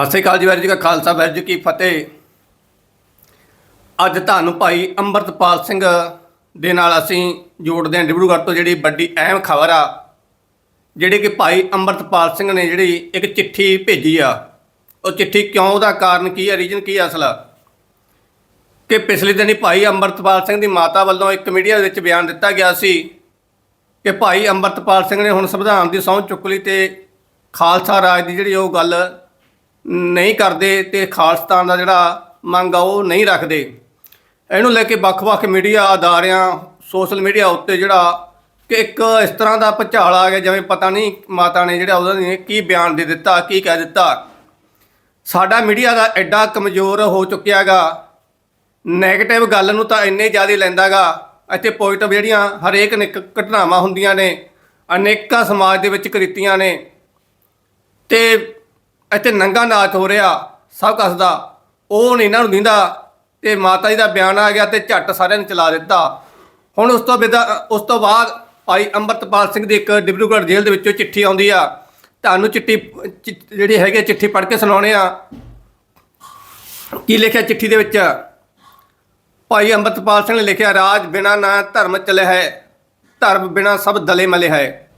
ਸਤਿ ਸ਼੍ਰੀ ਅਕਾਲ ਜੀ, ਵਾਹਿਗੁਰੂ ਜੀ ਕਾ ਖਾਲਸਾ, ਵਾਹਿਗੁਰੂ ਜੀ ਕੀ ਫਤਿਹ। ਅੱਜ ਤੁਹਾਨੂੰ ਭਾਈ ਅੰਮ੍ਰਿਤਪਾਲ ਸਿੰਘ ਦੇ ਨਾਲ ਅਸੀਂ ਜੋੜਦੇ ਹਾਂ ਡਿਬਰੂਗੜ੍ਹ ਤੋਂ ਜਿਹੜੀ ਵੱਡੀ ਅਹਿਮ ਖਬਰ ਆ, ਜਿਹੜੀ ਕਿ ਭਾਈ ਅੰਮ੍ਰਿਤਪਾਲ ਸਿੰਘ ਨੇ ਜਿਹੜੀ ਇੱਕ ਚਿੱਠੀ ਭੇਜੀ ਆ। ਉਹ ਚਿੱਠੀ ਕਿਉਂ ਉਹਦਾ ਕਾਰਨ ਕੀ ਆ, ਰੀਜਨ ਕੀ ਹੈ ਅਸਲ? ਕਿ ਪਿਛਲੇ ਦਿਨੀ ਭਾਈ ਅੰਮ੍ਰਿਤਪਾਲ ਸਿੰਘ ਦੀ ਮਾਤਾ ਵੱਲੋਂ ਇੱਕ ਮੀਡੀਆ ਦੇ ਵਿੱਚ ਬਿਆਨ ਦਿੱਤਾ ਗਿਆ ਸੀ ਕਿ ਭਾਈ ਅੰਮ੍ਰਿਤਪਾਲ ਸਿੰਘ ਨੇ ਹੁਣ ਸੰਵਿਧਾਨ ਦੀ ਸਹੁੰ ਚੁੱਕ ਲਈ ਤੇ ਖਾਲਸਾ ਰਾਜ ਦੀ ਜਿਹੜੀ ਉਹ ਗੱਲ ਨਹੀਂ ਕਰਦੇ ਤੇ ਖਾਲਸਤਾਨ ਦਾ ਜਿਹੜਾ ਮੰਗ ਆ, ਉਹ ਨਹੀਂ ਰੱਖਦੇ। ਇਹਨੂੰ ਲੈ ਕੇ ਵੱਖ-ਵੱਖ ਮੀਡੀਆ ਅਦਾਰਿਆਂ, ਸੋਸ਼ਲ ਮੀਡੀਆ ਉੱਤੇ ਜਿਹੜਾ ਕਿ ਇੱਕ ਇਸ ਤਰ੍ਹਾਂ ਦਾ ਭੁਚਾਲ ਆ ਗਿਆ, ਜਿਵੇਂ ਪਤਾ ਨਹੀਂ ਮਾਤਾ ਨੇ ਜਿਹੜਾ ਉਹਦਾ ਨੇ ਕੀ ਬਿਆਨ ਦੇ ਦਿੱਤਾ, ਕੀ ਕਹਿ ਦਿੱਤਾ। ਸਾਡਾ ਮੀਡੀਆ ਦਾ ਐਡਾ ਕਮਜ਼ੋਰ ਹੋ ਚੁੱਕਿਆਗਾ 네ਗੇਟਿਵ ਗੱਲ ਨੂੰ ਤਾਂ ਇੰਨੇ ਜ਼ਿਆਦਾ ਲੈਂਦਾਗਾ ਇੱਥੇ ਪੋਜ਼ਿਟਿਵ ਜਿਹੜੀਆਂ ਹਰੇਕ ਨਿਕ ਘਟਨਾਵਾਂ ਹੁੰਦੀਆਂ ਨੇ, ਅਨੇਕਾਂ ਸਮਾਜ ਦੇ ਵਿੱਚ ਕ੍ਰਿਤੀਆਂ ਨੇ। ਤੇ ਇੱਥੇ ਨੰਗਾ ਨਾਚ ਹੋ ਰਿਹਾ, ਸਭ ਕੁਛ ਦਾ ਉਹ ਨਹੀਂ ਇਹਨਾਂ ਨੂੰ ਦਿੰਦਾ ਤੇ ਮਾਤਾ ਜੀ ਦਾ ਬਿਆਨ ਆ ਗਿਆ ਤੇ ਝੱਟ ਸਾਰਿਆਂ ਨੇ ਚਲਾ ਦਿੱਤਾ। ਹੁਣ ਉਸ ਤੋਂ ਬਿਦਾ ਉਸ ਤੋਂ ਬਾਅਦ ਭਾਈ ਅੰਮ੍ਰਿਤਪਾਲ ਸਿੰਘ ਦੀ ਇੱਕ ਡਿਬਰੂਗੜ੍ਹ ਜੇਲ੍ਹ ਦੇ ਵਿੱਚੋਂ ਚਿੱਠੀ ਆਉਂਦੀ ਆ। ਤੁਹਾਨੂੰ ਚਿੱਠੀ ਚਿ- ਜਿਹੜੀ ਹੈਗੀ ਚਿੱਠੀ ਪੜ੍ਹ ਕੇ ਸੁਣਾਉਣੇ ਆ। ਕੀ ਲਿਖਿਆ ਚਿੱਠੀ ਦੇ ਵਿੱਚ? ਭਾਈ ਅੰਮ੍ਰਿਤਪਾਲ ਸਿੰਘ ਨੇ ਲਿਖਿਆ, ਰਾਜ ਬਿਨਾ ਨਾ ਧਰਮ ਚਲੇ ਹੈ, ਧਰਮ ਬਿਨਾ ਸਭ ਦਲੇ ਮਲੇ ਹੈ।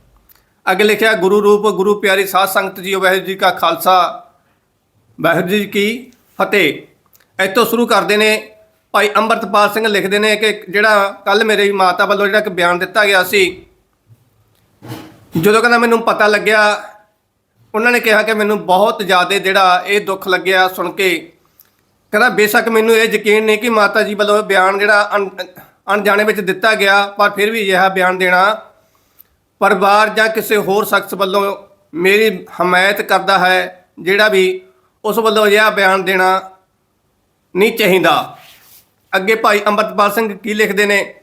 ਅੱਗੇ ਲਿਖਿਆ, ਗੁਰੂ ਰੂਪ, ਗੁਰੂ ਪਿਆਰੀ ਸਾਧ ਸੰਗਤ ਜੀ ਵਾਹਿਗੁਰੂ ਜੀ ਕਾ ਖਾਲਸਾ। ਵਾਹਿਗੁਰੂ ਜੀ ਕੀ ਫਤਿਹ। ਇੱਥੋਂ ਸ਼ੁਰੂ ਕਰਦੇ ਨੇ। ਭਾਈ ਅੰਮ੍ਰਿਤਪਾਲ ਸਿੰਘ ਲਿਖਦੇ ਨੇ ਕਿ ਜਿਹੜਾ ਕੱਲ ਮੇਰੀ ਮਾਤਾ ਵੱਲੋਂ ਜਿਹੜਾ ਇੱਕ ਬਿਆਨ ਦਿੱਤਾ ਗਿਆ ਸੀ, ਜਦੋਂ ਕਹਿੰਦਾ ਮੈਨੂੰ ਪਤਾ ਲੱਗਿਆ, ਉਹਨਾਂ ਨੇ ਕਿਹਾ ਕਿ ਮੈਨੂੰ ਬਹੁਤ ਜ਼ਿਆਦਾ ਜਿਹੜਾ ਇਹ ਦੁੱਖ ਲੱਗਿਆ ਸੁਣ ਕੇ। ਕਹਿੰਦਾ, ਬੇਸ਼ੱਕ ਮੈਨੂੰ ਇਹ ਯਕੀਨ ਨਹੀਂ ਕਿ ਮਾਤਾ ਜੀ ਵੱਲੋਂ ਬਿਆਨ ਜਿਹੜਾ ਅਣ- ਅਣਜਾਣੇ ਵਿੱਚ ਦਿੱਤਾ ਗਿਆ, ਪਰ ਫਿਰ ਵੀ ਅਜਿਹਾ ਬਿਆਨ ਦੇਣਾ ਪਰਿਵਾਰ ਜਾਂ ਕਿਸੇ ਹੋਰ ਸ਼ਖਸ ਵੱਲੋਂ ਮੇਰੀ ਹਮਾਇਤ ਕਰਦਾ ਹੈ, ਜਿਹੜਾ ਵੀ ਉਸ ਵੱਲੋਂ ਅਜਿਹਾ ਬਿਆਨ ਦੇਣਾ ਨਹੀਂ ਚਾਹੀਦਾ। ਅੱਗੇ ਭਾਈ ਅੰਮ੍ਰਿਤਪਾਲ ਸਿੰਘ ਕੀ ਲਿਖਦੇ ਨੇ?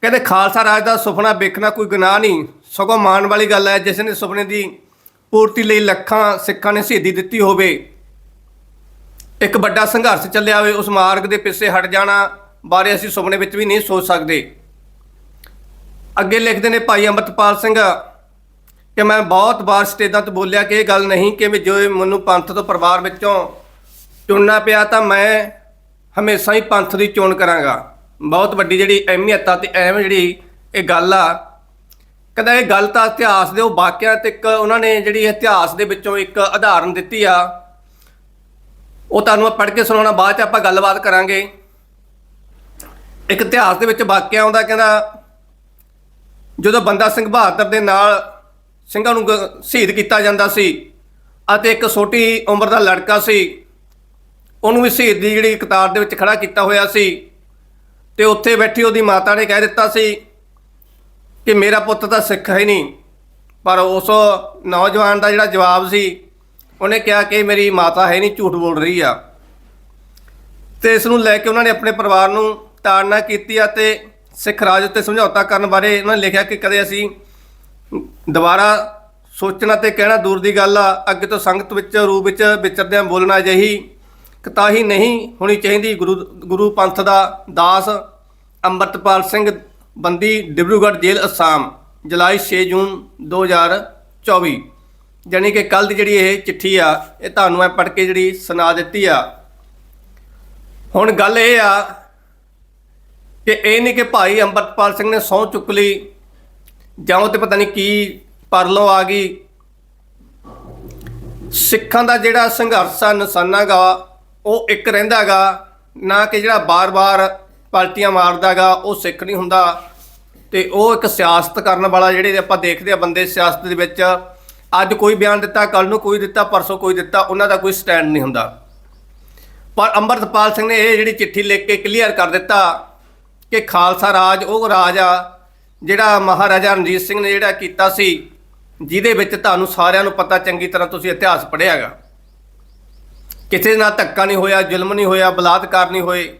ਕਹਿੰਦੇ, ਖਾਲਸਾ ਰਾਜ ਦਾ ਸੁਪਨਾ ਵੇਖਣਾ ਕੋਈ ਗੁਨਾਹ ਨਹੀਂ। ਸਗੋਂ ਮਾਣ ਵਾਲੀ ਗੱਲ ਹੈ, ਜਿਸ ਨੇ ਸੁਪਨੇ ਦੀ ਪੂਰਤੀ ਲਈ ਲੱਖਾਂ ਸਿੱਖਾਂ ਨੇ ਸ਼ਹੀਦੀ ਦਿੱਤੀ ਹੋਵੇ। ਇੱਕ ਵੱਡਾ ਸੰਘਰਸ਼ ਚੱਲਿਆ ਹੋਵੇ, ਉਸ ਮਾਰਗ ਦੇ ਪਿੱਛੇ ਹਟ ਜਾਣਾ ਬਾਰੇ ਅਸੀਂ ਸੁਪਨੇ ਵਿੱਚ ਵੀ ਨਹੀਂ ਸੋਚ ਸਕਦੇ। ਅੱਗੇ ਲਿਖਦੇ ਨੇ ਭਾਈ ਅੰਮ੍ਰਿਤਪਾਲ ਸਿੰਘ, ਕਿ ਮੈਂ ਬਹੁਤ ਵਾਰ ਸਟੇਜਾਂ ਤੇ ਬੋਲਿਆ ਕਿ ਇਹ ਗੱਲ ਨਹੀਂ ਕਿ ਵੀ ਜੋ ਮੈਨੂੰ ਪੰਥ ਤੋਂ ਪਰਿਵਾਰ ਵਿੱਚੋਂ ਚੁਣਨਾ ਪਿਆ ਤਾਂ ਮੈਂ ਹਮੇਸ਼ਾ ਹੀ ਪੰਥ ਦੀ ਚੋਣ ਕਰਾਂਗਾ। ਬਹੁਤ ਵੱਡੀ ਜਿਹੜੀ ਅਹਿਮੀਅਤ ਆ ਤੇ ਅਹਿਮ ਜਿਹੜੀ ਇਹ ਗੱਲ ਆ। ਕਹਿੰਦਾ ਇਹ ਗੱਲ ਤਾਂ ਇਤਿਹਾਸ ਦੇ ਉਹ ਵਾਕਿਆ ਤੇ ਇੱਕ ਉਹਨਾਂ ਨੇ ਜਿਹੜੀ ਇਤਿਹਾਸ ਦੇ ਵਿੱਚੋਂ ਇੱਕ ਉਦਾਹਰਨ ਦਿੱਤੀ ਆ। ਉਹ ਤੁਹਾਨੂੰ ਮੈਂ ਪੜ੍ਹ ਕੇ ਸੁਣਾਉਣਾ, ਬਾਅਦ ਚ ਆਪਾਂ ਗੱਲਬਾਤ ਕਰਾਂਗੇ। ਇੱਕ ਇਤਿਹਾਸ ਦੇ ਵਿੱਚ ਵਾਕਿਆ ਆਉਂਦਾ, ਕਹਿੰਦਾ ਜਦੋਂ ਬੰਦਾ ਸਿੰਘ ਬਹਾਦਰ ਦੇ ਨਾਲ ਸਿੰਘਾਂ ਨੂੰ ਗ- ਸ਼ਹੀਦ ਕੀਤਾ ਜਾਂਦਾ ਸੀ ਅਤੇ ਇੱਕ ਛੋਟੀ ਉਮਰ ਦਾ ਲੜਕਾ ਸੀ, ਉਹਨੂੰ ਵੀ ਸ਼ਹੀਦ ਦੀ ਜਿਹੜੀ ਕਤਾਰ ਦੇ ਵਿੱਚ ਖੜਾ ਕੀਤਾ ਹੋਇਆ ਸੀ ਤੇ ਉੱਥੇ ਬੈਠੀ ਉਹਦੀ ਮਾਤਾ ਨੇ ਕਹਿ ਦਿੱਤਾ ਸੀ ਕਿ ਮੇਰਾ ਪੁੱਤ ਤਾਂ ਸਿੱਖ ਹੈ ਨਹੀਂ, ਪਰ ਉਸ ਨੌਜਵਾਨ ਦਾ ਜਿਹੜਾ ਜਵਾਬ ਸੀ, ਉਹਨੇ ਕਿਹਾ ਕਿ ਮੇਰੀ ਮਾਤਾ ਹੈ ਨਹੀਂ, ਝੂਠ ਬੋਲ ਰਹੀ ਆ। ਤੇ ਇਸ ਨੂੰ ਲੈ ਕੇ ਉਹਨਾਂ ਨੇ ਆਪਣੇ ਪਰਿਵਾਰ ਨੂੰ ਤਾੜਨਾ ਕੀਤੀ ਅਤੇ ਸਿੱਖ ਰਾਜ ਉੱਤੇ ਸਮਝੌਤਾ ਕਰਨ ਬਾਰੇ ਉਹਨਾਂ ਨੇ ਲਿਖਿਆ ਕਿ ਕਦੇ ਅਸੀਂ ਦੁਬਾਰਾ ਸੋਚਣਾ ਤੇ ਕਹਿਣਾ ਦੂਰ ਦੀ ਗੱਲ ਆ, ਅੱਗੇ ਤੋਂ ਸੰਗਤ ਵਿੱਚ, ਰੂਪ ਵਿੱਚ ਵਿਚਰਦਿਆਂ ਬੋਲਣਾ ਅਜਿਹੀ ਕਤਾਹੀ ਨਹੀਂ ਹੋਣੀ ਚਾਹੀਦੀ। ਗੁਰੂ ਗੁਰੂ ਪੰਥ ਦਾ ਦਾਸ ਅੰਮ੍ਰਿਤਪਾਲ ਸਿੰਘ ਬੰਦੀ, ਡਿਬਰੂਗੜ੍ਹ ਜੇਲ੍ਹ, ਅਸਾਮ, ਜੁਲਾਈ 6 ਜੂਨ 2024 ਜਾਣੀ ਕਿ ਕੱਲ ਦੀ ਜਿਹੜੀ ਇਹ ਚਿੱਠੀ ਆ, ਇਹ ਤੁਹਾਨੂੰ ਮੈਂ ਪੜ੍ਹ ਕੇ ਜਿਹੜੀ ਸੁਣਾ ਦਿੱਤੀ ਆ। ਹੁਣ ਗੱਲ ਇਹ ਆ ਕਿ ਇਹ ਨਹੀਂ ਕਿ ਭਾਈ ਅੰਮ੍ਰਿਤਪਾਲ ਸਿੰਘ ਨੇ ਸਹੁੰ ਚੁੱਕ ਲਈ, ਜਾਂ ਉਹ ਤੇ ਪਤਾ ਨਹੀਂ ਕੀ ਪਰਲੋ ਆ ਗਈ। ਸਿੱਖਾਂ ਦਾ ਜਿਹੜਾ ਸੰਘਰਸ਼ ਆ ਨਿਸ਼ਾਨਾਗਾ ਉਹ ਇੱਕ ਰਹਿੰਦਾਗਾ ਨਾ ਕਿ ਜਿਹੜਾ ਬਾਰ-ਬਾਰ ਪਲਟੀਆਂ ਮਾਰਦਾਗਾ ਉਹ ਸਿੱਖ ਨਹੀਂ ਹੁੰਦਾ। ਤੇ ਉਹ ਇੱਕ ਸਿਆਸਤ ਕਰਨ ਵਾਲਾ ਜਿਹੜੇ ਆਪਾਂ ਦੇਖਦੇ ਆ ਬੰਦੇ ਸਿਆਸਤ ਦੇ ਵਿੱਚ, ਅੱਜ ਕੋਈ ਬਿਆਨ ਦਿੱਤਾ ਕੱਲ ਨੂੰ ਕੋਈ ਦਿੱਤਾ, ਪਰਸੋਂ ਕੋਈ ਦਿੱਤਾ, ਉਹਨਾਂ ਦਾ ਕੋਈ ਸਟੈਂਡ ਨਹੀਂ ਹੁੰਦਾ। ਪਰ ਅੰਮ੍ਰਿਤਪਾਲ ਸਿੰਘ ਨੇ ਇਹ ਜਿਹੜੀ ਚਿੱਠੀ ਲਿਖ ਕੇ ਕਲੀਅਰ ਕਰ ਦਿੱਤਾ ਕਿ ਖਾਲਸਾ ਰਾਜ ਉਹ ਰਾਜ ਆ ਜਿਹੜਾ ਮਹਾਰਾਜਾ ਰਣਜੀਤ ਸਿੰਘ ਨੇ ਜਿਹੜਾ ਕੀਤਾ ਸੀ, ਜਿਹਦੇ ਵਿੱਚ ਤੁਹਾਨੂੰ ਸਾਰਿਆਂ ਨੂੰ ਪਤਾ ਚੰਗੀ ਤਰ੍ਹਾਂ ਤੁਸੀਂ ਇਤਿਹਾਸ ਪੜ੍ਹਿਆਗਾ ਕਿਸੇ ਨਾਲ ਧੱਕਾ ਨਹੀਂ ਹੋਇਆ, ਜ਼ੁਲਮ ਨਹੀਂ ਹੋਇਆ, ਬਲਾਤਕਾਰ ਨਹੀਂ ਹੋਏ।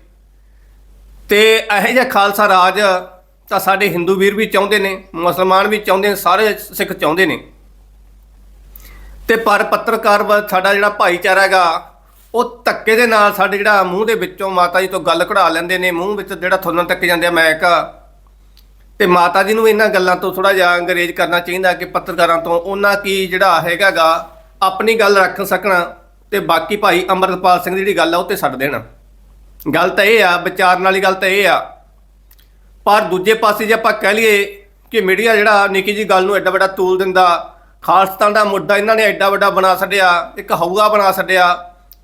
ਤੇ ਇਹੋ ਜਿਹਾ ਖਾਲਸਾ ਰਾਜ ਤਾਂ ਸਾਡੇ ਹਿੰਦੂ ਵੀਰ ਵੀ ਚਾਹੁੰਦੇ ਨੇ, ਮੁਸਲਮਾਨ ਵੀ ਚਾਹੁੰਦੇ ਨੇ, ਸਾਰੇ ਸਿੱਖ ਚਾਹੁੰਦੇ ਨੇ। ਤੇ ਪਰ ਪੱਤਰਕਾਰ ਸਾਡਾ ਜਿਹੜਾ ਭਾਈਚਾਰਾ ਹੈਗਾ ਉਹ ਧੱਕੇ ਦੇ ਨਾਲ ਸਾਡੇ ਜਿਹੜਾ ਮੂੰਹ ਦੇ ਵਿੱਚੋਂ ਮਾਤਾ ਜੀ ਤੋਂ ਗੱਲ ਕਢਾ ਲੈਂਦੇ ਨੇ, ਮੂੰਹ ਵਿੱਚ ਜਿਹੜਾ ਥੁੱਲਣ ਤੱਕ ਜਾਂਦੇ ਆ ਮੈਕ ਤੇ ਮਾਤਾ ਜੀ ਨੂੰ ਇਹਨਾਂ ਗੱਲਾਂ ਤੋਂ ਥੋੜਾ ਜਿਹਾ ਅੰਗਰੇਜ਼ ਕਰਨਾ ਚਾਹੀਦਾ ਕਿ ਪੱਤਰਕਾਰਾਂ ਤੋਂ ਉਹਨਾਂ ਕੀ ਜਿਹੜਾ ਹੈਗਾਗਾ, ਆਪਣੀ ਗੱਲ ਰੱਖ ਸਕਣਾ ਤੇ ਬਾਕੀ ਭਾਈ ਅੰਮ੍ਰਿਤਪਾਲ ਸਿੰਘ ਦੀ ਜਿਹੜੀ ਗੱਲ ਆ, ਉਹ ਤੇ ਛੱਡ ਦੇਣ। ਗੱਲ ਤਾਂ ਇਹ ਆ, ਵਿਚਾਰਨ ਵਾਲੀ ਗੱਲ ਤਾਂ ਇਹ ਆ। ਪਰ ਦੂਜੇ ਪਾਸੇ ਜੇ ਆਪਾਂ ਕਹਿ ਲਈਏ ਕਿ ਮੀਡੀਆ ਜਿਹੜਾ ਨਿੱਕੀ ਜੀ ਗੱਲ ਨੂੰ ਐਡਾ ਵੱਡਾ ਤੂਲ ਦਿੰਦਾ, ਖਾਲਸਤਾਨ ਦਾ ਮੁੱਦਾ ਇਹਨਾਂ ਨੇ ਐਡਾ ਵੱਡਾ ਬਣਾ ਛੱਡਿਆ, ਇੱਕ ਹਊਆ ਬਣਾ ਛੱਡਿਆ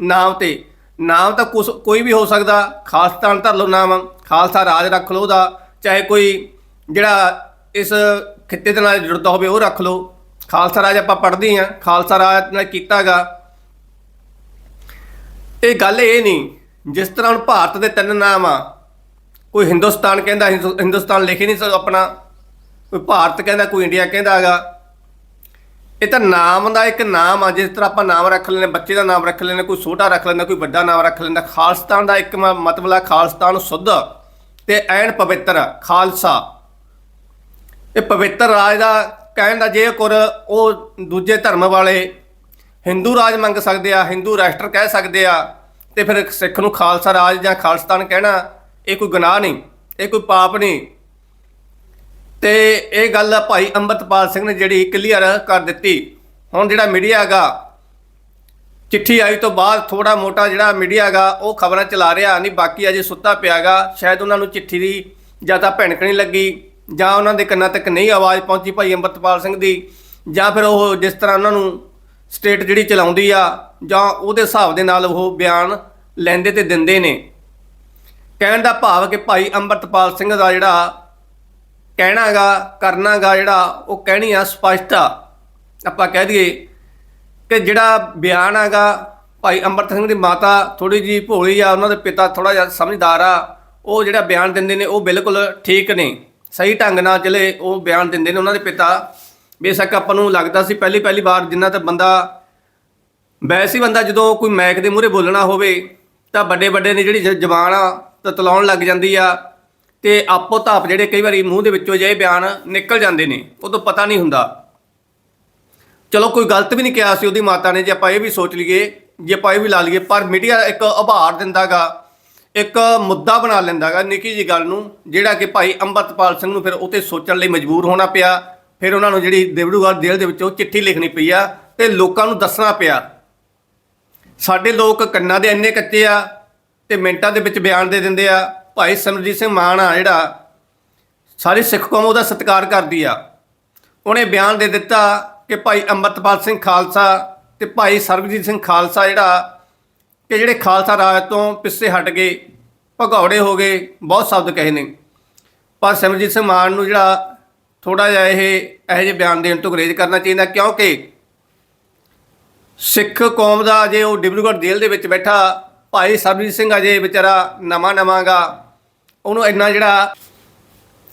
ਨਾਮ ਤੇ। ਨਾਮ ਤਾਂ ਕੁਛ ਕੋਈ ਵੀ ਹੋ ਸਕਦਾ। ਖਾਲਸਤਾਨ ਧਰ ਲਓ ਨਾਮ। ਖਾਲਸਾ ਰਾਜ ਰੱਖ ਲਓ ਉਹਦਾ। ਚਾਹੇ ਕੋਈ ਜਿਹੜਾ ਇਸ ਖਿੱਤੇ ਦੇ ਨਾਲ ਜੁੜਦਾ ਹੋਵੇ ਉਹ ਰੱਖ ਲਓ। ਖਾਲਸਾ ਰਾਜ ਆਪਾਂ ਪੜ੍ਹਦੇ ਹਾਂ ਖਾਲਸਾ ਰਾਜ ਨਾਲ ਕੀਤਾਗਾ ਇਹ ਗੱਲ ਇਹ ਨਹੀਂ, ਜਿਸ ਤਰ੍ਹਾਂ ਹੁਣ ਭਾਰਤ ਦੇ ਤਿੰਨ ਨਾਮ ਆ। ਕੋਈ ਹਿੰਦੁਸਤਾਨ ਕਹਿੰਦਾ, ਹਿੰਦੁ- ਹਿੰਦੁਸਤਾਨ ਲਿਖ ਹੀ ਨਹੀਂ ਸਕਦਾ ਆਪਣਾ। ਕੋਈ ਭਾਰਤ ਕਹਿੰਦਾ, ਕੋਈ ਇੰਡੀਆ ਕਹਿੰਦਾ ਹੈਗਾ। ਇਹ ਤਾਂ ਨਾਮ ਦਾ ਇੱਕ ਨਾਮ ਆ, ਜਿਸ ਤਰ੍ਹਾਂ ਆਪਾਂ ਨਾਮ ਰੱਖ ਲੈਂਦੇ, ਬੱਚੇ ਦਾ ਨਾਮ ਰੱਖ ਲੈਂਦੇ, ਕੋਈ ਛੋਟਾ ਰੱਖ ਲੈਂਦਾ, ਕੋਈ ਵੱਡਾ ਨਾਮ ਰੱਖ ਲੈਂਦਾ, ਖਾਲਸਤਾਨ ਦਾ ਇੱਕ ਮਤਲਬ ਹੈ ਖਾਲਸਤਾਨ ਸੁੱਧ ਤੇ ਐਨ ਪਵਿੱਤਰ, ਖਾਲਸਾ। ਇਹ ਪਵਿੱਤਰ ਰਾਜ ਦਾ ਕਹਿਣ ਦਾ ਜੇ ਕੁਰ, ਉਹ ਦੂਜੇ ਧਰਮ ਵਾਲੇ ਹਿੰਦੂ ਰਾਜ ਮੰਗ ਸਕਦੇ ਆ, ਹਿੰਦੂ ਰਾਸ਼ਟਰ ਕਹਿ ਸਕਦੇ ਆ, ਤੇ ਫਿਰ ਸਿੱਖ ਨੂੰ ਖਾਲਸਾ ਰਾਜ ਜਾਂ ਖਾਲਸਤਾਨ ਕਹਿਣਾ, ਇਹ ਕੋਈ ਗੁਨਾਹ ਨਹੀਂ, ਇਹ ਕੋਈ ਪਾਪ ਨਹੀਂ। ਤੇ ਇਹ ਗੱਲ ਭਾਈ ਅੰਮ੍ਰਿਤਪਾਲ ਸਿੰਘ ਨੇ ਜਿਹੜੀ ਕਲੀਅਰ ਕਰ ਦਿੱਤੀ। ਹੁਣ ਜਿਹੜਾ ਮੀਡੀਆ ਹੈਗਾ, ਚਿੱਠੀ ਆਈ ਤੋਂ ਬਾਅਦ ਥੋੜਾ ਮੋਟਾ ਜਿਹੜਾ ਮੀਡੀਆ ਹੈਗਾ, ਉਹ ਖਬਰਾਂ ਚਲਾ ਰਿਹਾ, ਨਹੀਂ ਬਾਕੀ ਅਜੇ ਸੁੱਤਾ ਪਿਆਗਾ ਸ਼ਾਇਦ ਉਹਨਾਂ ਨੂੰ ਚਿੱਠੀ ਦੀ ਜਾਂ ਤਾਂ ਭਿਣਕ ਨਹੀਂ ਲੱਗੀ, ਜਾਂ ਉਹਨਾਂ ਦੇ ਕੰਨਾਂ ਤੱਕ ਨਹੀਂ ਆਵਾਜ਼ ਪਹੁੰਚੀ ਭਾਈ ਅੰਮ੍ਰਿਤਪਾਲ ਸਿੰਘ ਦੀ, ਜਾਂ ਫਿਰ ਉਹ ਜਿਸ ਤਰ੍ਹਾਂ ਉਹਨਾਂ ਨੂੰ ਸਟੇਟ ਜਿਹੜੀ ਚਲਾਉਂਦੀ ਆ, ਜਾਂ ਉਹਦੇ ਹਿਸਾਬ ਦੇ ਨਾਲ ਉਹ ਬਿਆਨ ਲੈਂਦੇ ਤੇ ਦਿੰਦੇ ਨੇ। ਕਹਿਣ ਦਾ ਭਾਵ ਕਿ ਭਾਈ ਅੰਮ੍ਰਿਤਪਾਲ ਸਿੰਘ ਦਾ ਜਿਹੜਾ ਕਹਿਣਾਗਾ, ਕਰਨਾਗਾ ਜਿਹੜਾ ਉਹ ਕਹਿਣੀ ਆ ਸਪਸ਼ਟ ਆ। ਆਪਾਂ ਕਹਿ ਦਈਏ ਕਿ ਜਿਹੜਾ ਬਿਆਨ ਹੈਗਾ ਭਾਈ ਅੰਮ੍ਰਿਤ ਸਿੰਘ ਦੀ ਮਾਤਾ ਥੋੜੀ ਜੀ ਭੋਲੀ ਆ, ਉਹਨਾਂ ਦੇ ਪਿਤਾ ਥੋੜਾ ਜਿਹਾ ਸਮਝਦਾਰ ਆ, ਉਹ ਜਿਹੜਾ ਬਿਆਨ ਦਿੰਦੇ ਨੇ ਉਹ ਬਿਲਕੁਲ ਠੀਕ ਨੇ। ਸਹੀ ਢੰਗ ਨਾਲ ਜਿਹੜੇ ਉਹ ਬਿਆਨ ਦਿੰਦੇ ਨੇ ਉਹਨਾਂ ਦੇ ਪਿਤਾ। ਬੇਸ਼ੱਕ ਆਪਾਂ ਨੂੰ ਲੱਗਦਾ ਸੀ ਪਹਿਲੀ ਪਹਿਲੀ ਵਾਰ ਜਿੰਨਾ ਤਾਂ ਬੰਦਾ ਵੈਸੇ ਬੰਦਾ ਜਦੋਂ ਕੋਈ ਮੈਕ ਦੇ ਮੂਹਰੇ ਬੋਲਣਾ ਹੋਵੇ, ਤਾਂ ਵੱਡੇ ਵੱਡੇ ਨੇ ਜਿਹੜੀ ਜ਼ਬਾਨ ਆ ਤਾਂ ਤਲਾਉਣ ਲੱਗ ਜਾਂਦੀ ਆ। ਤੇ ਆਪੋ ਧਾਪ ਜਿਹੜੇ ਕਈ ਵਾਰੀ ਮੂੰਹ ਦੇ ਵਿੱਚੋਂ ਜਿਹੇ ਬਿਆਨ ਨਿਕਲ ਜਾਂਦੇ ਨੇ, ਉਦੋਂ ਪਤਾ ਨਹੀਂ ਹੁੰਦਾ। ਚਲੋ ਕੋਈ ਗਲਤ ਵੀ ਨਹੀਂ ਕਿਹਾ ਸੀ ਉਹਦੀ ਮਾਤਾ ਨੇ, ਜੇ ਆਪਾਂ ਇਹ ਵੀ ਸੋਚ ਲਈਏ, ਜੇ ਆਪਾਂ ਇਹ ਵੀ ਲਾ ਲਈਏ, ਪਰ ਮੀਡੀਆ ਇੱਕ ਆਭਾਰ ਦਿੰਦਾਗਾ, ਇੱਕ ਮੁੱਦਾ ਬਣਾ ਲੈਂਦਾਗਾ ਨਿੱਕੀ ਜੀ ਗੱਲ ਨੂੰ, ਜਿਹੜਾ ਕਿ ਭਾਈ ਅੰਮ੍ਰਿਤਪਾਲ ਸਿੰਘ ਨੂੰ ਫਿਰ ਉਤੇ ਸੋਚਣ ਲਈ ਮਜਬੂਰ ਹੋਣਾ ਪਿਆ, ਫਿਰ ਉਹਨਾਂ ਨੂੰ ਜਿਹੜੀ ਦੇਵੜੂਗੜ੍ਹ ਜੇਲ੍ਹ ਦੇ ਵਿੱਚੋਂ ਚਿੱਠੀ ਲਿਖਣੀ ਪਈ ਆ, ਤੇ ਲੋਕਾਂ ਨੂੰ ਦੱਸਣਾ ਪਿਆ। ਸਾਡੇ ਲੋਕ ਕੰਨਾਂ ਦੇ ਇੰਨੇ ਕੱਚੇ ਆ, ਤੇ ਮਿੰਟਾਂ ਦੇ ਵਿੱਚ ਬਿਆਨ ਦੇ ਦਿੰਦੇ ਆ ਭਾਈ ਸਿਮਰਜੀਤ ਸਿੰਘ ਮਾਨ ਆ ਜਿਹੜਾ ਸਾਰੀ ਸਿੱਖ ਕੌਮ ਉਹਦਾ ਸਤਿਕਾਰ ਕਰਦੀ ਆ। ਉਹਨੇ ਬਿਆਨ ਦੇ ਦਿੱਤਾ ਕਿ ਭਾਈ ਅੰਮ੍ਰਿਤਪਾਲ ਸਿੰਘ ਖਾਲਸਾ ਤੇ ਭਾਈ ਸਰਬਜੀਤ ਸਿੰਘ ਖਾਲਸਾ ਜਿਹੜਾ ਕਿ ਜਿਹੜੇ ਖਾਲਸਾ ਰਾਜ ਤੋਂ ਪਿੱਛੇ ਹਟ ਗਏ, ਭਗੌੜੇ ਹੋ ਗਏ, ਬਹੁਤ ਸ਼ਬਦ ਕਹੇ ਨੇ। ਪਰ ਸਿਮਰਜੀਤ ਸਿੰਘ ਮਾਨ ਨੂੰ ਜਿਹੜਾ ਥੋੜਾ ਜਿਹਾ ਇਹ, ਇਹੋ ਜਿਹੇ ਬਿਆਨ ਦੇਣ ਤੋਂ ਗੁਰੇਜ਼ ਕਰਨਾ ਚਾਹੀਦਾ ਕਿਉਂਕਿ ਸਿੱਖ ਕੌਮ ਦਾ ਜੇ ਉਹ ਡਿਬਰੂਗੜ੍ਹ ਜੇਲ੍ਹ ਦੇ ਵਿੱਚ ਬੈਠਾ ਭਾਈ ਸਰਬਜੀਤ ਸਿੰਘ ਅਜੇ ਵਿਚਾਰਾ ਨਵਾਂ ਨਵਾਂਗਾ ਉਹਨੂੰ ਇੰਨਾ ਜਿਹੜਾ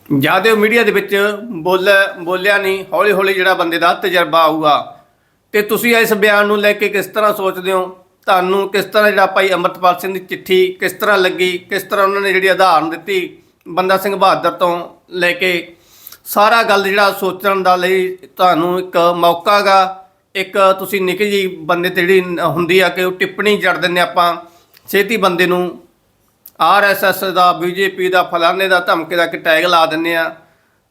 ਜ਼ਿਆਦਾ ਮੀਡੀਆ ਦੇ ਵਿੱਚ ਬੋਲ ਬੋਲਿਆ ਨਹੀਂ, ਹੌਲੀ ਹੌਲੀ ਜਿਹੜਾ ਬੰਦੇ ਦਾ ਤਜਰਬਾ ਆਊਗਾ। ਤੇ ਤੁਸੀਂ ਇਸ ਬਿਆਨ ਨੂੰ ਲੈ ਕੇ ਕਿਸ ਤਰ੍ਹਾਂ ਸੋਚਦੇ ਹੋ? ਤੁਹਾਨੂੰ ਕਿਸ ਤਰ੍ਹਾਂ ਜਿਹੜਾ ਭਾਈ ਅੰਮ੍ਰਿਤਪਾਲ ਸਿੰਘ ਦੀ ਚਿੱਠੀ ਕਿਸ ਤਰ੍ਹਾਂ ਲੱਗੀ? ਕਿਸ ਤਰ੍ਹਾਂ ਉਹਨਾਂ ਨੇ ਜਿਹੜੀ ਉਦਾਹਰਨ ਦਿੱਤੀ ਬੰਦਾ ਸਿੰਘ ਬਹਾਦਰ ਤੋਂ ਲੈ ਕੇ? ਸਾਰਾ ਗੱਲ ਜਿਹੜਾ ਸੋਚਣ ਦਾ ਲਈ ਤੁਹਾਨੂੰ ਇੱਕ ਮੌਕਾਗਾ ਇੱਕ ਤੁਸੀਂ ਨਿੱਕੀ ਜੀ ਬੰਦੇ ਤੇ ਜਿਹੜੀ ਹੁੰਦੀ ਆ ਕਿ ਉਹ ਟਿੱਪਣੀ ਜੜ ਦਿੰਦੇ ਆਪਾਂ। ਛੇਤੀ ਬੰਦੇ ਨੂੰ ਆਰਐਸਐਸ ਦਾ, ਬੀਜੇਪੀ ਦਾ, ਫਲਾਣੇ ਦਾ ਧਮਕੇ ਦਾ ਕਿ ਟੈਗ ਲਾ ਦਿੰਨੇ ਆ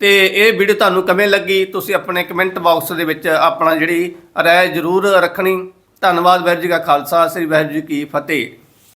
ਤੇ ਇਹ ਵੀਡੀਓ ਤੁਹਾਨੂੰ ਕਿਵੇਂ ਲੱਗੀ? ਤੁਸੀਂ ਆਪਣੇ ਕਮੈਂਟ ਬਾਕਸ ਦੇ ਵਿੱਚ ਆਪਣਾ ਜਿਹੜੀ ਰਾਏ ਜ਼ਰੂਰ ਰੱਖਣੀ। ਧੰਨਵਾਦ ਵਾਹਿਗੁਰੂ ਜੀ ਕਾ ਖਾਲਸਾ, ਸ੍ਰੀ ਵਾਹਿਗੁਰੂ ਜੀ ਕੀ ਫਤਿਹ।